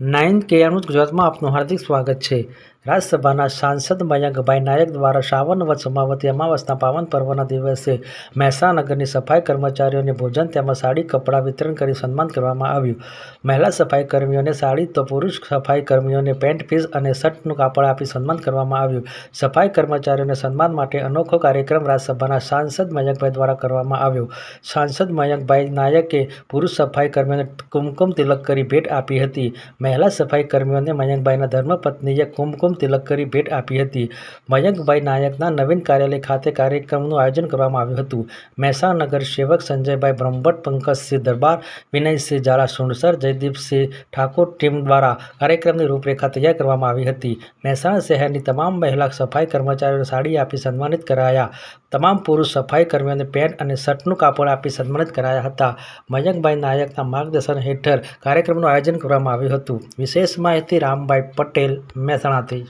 Ninth કેઆરનું ગુજરાતમાં આપનું હાર્દિક સ્વાગત છે. રાજ્યસભાના સાંસદ મયંકભાઈ નાયક દ્વારા શ્રાવણ વદ સમાવતી અમાવસના પાવન પર્વના દિવસે મહેસાણાનગરની સફાઈ કર્મચારીઓને ભોજન તેમજ સાડી, કપડાં વિતરણ કરી સન્માન કરવામાં આવ્યું. મહિલા સફાઈ કર્મીઓને સાડી તો પુરુષ સફાઈ કર્મીઓને પેન્ટ, પીસ અને શર્ટનું કાપડ આપી સન્માન કરવામાં આવ્યું. સફાઈ કર્મચારીઓને સન્માન માટે અનોખો કાર્યક્રમ રાજ્યસભાના સાંસદ મયંકભાઈ દ્વારા કરવામાં આવ્યો. સાંસદ મયંકભાઈ નાયકે પુરુષ સફાઈ કર્મીઓને કુમકુમ તિલક કરી ભેટ આપી હતી. મહિલા સફાઈ કર્મીઓને મયંકભાઈના ધર્મપત્નીએ કુમકુમ તિલક કરી ભેટ આપી હતી. મયંકભાઈ નાયકના નવીન કાર્યાલય ખાતે કાર્યક્રમનું આયોજન કરવામાં આવ્યું હતું. મહેસાણા નગર સેવક સંજયભાઈ બ્રહ્મભટ્ટ, પંકજસિંહ દરબાર, વિનયસિંહ ઝાલા સુણસર જયદીપસિંહ ઠાકોર ટીમ દ્વારા કાર્યક્રમની રૂપરેખા તૈયાર કરવામાં આવી હતી. મહેસાણા શહેરની તમામ મહિલા સફાઈ કર્મચારીઓને સાડી આપી સન્માનિત કરાયા. તમામ પુરુષ સફાઈ કર્મીઓને પેન્ટ અને શર્ટનું કાપડ આપી સન્માનિત કરાયા હતા. મયંકભાઈ નાયકના માર્ગદર્શન હેઠળ કાર્યક્રમનું આયોજન કરવામાં આવ્યું હતું. વિશેષ માહિતી રામભાઈ પટેલ, મહેસાણાથી.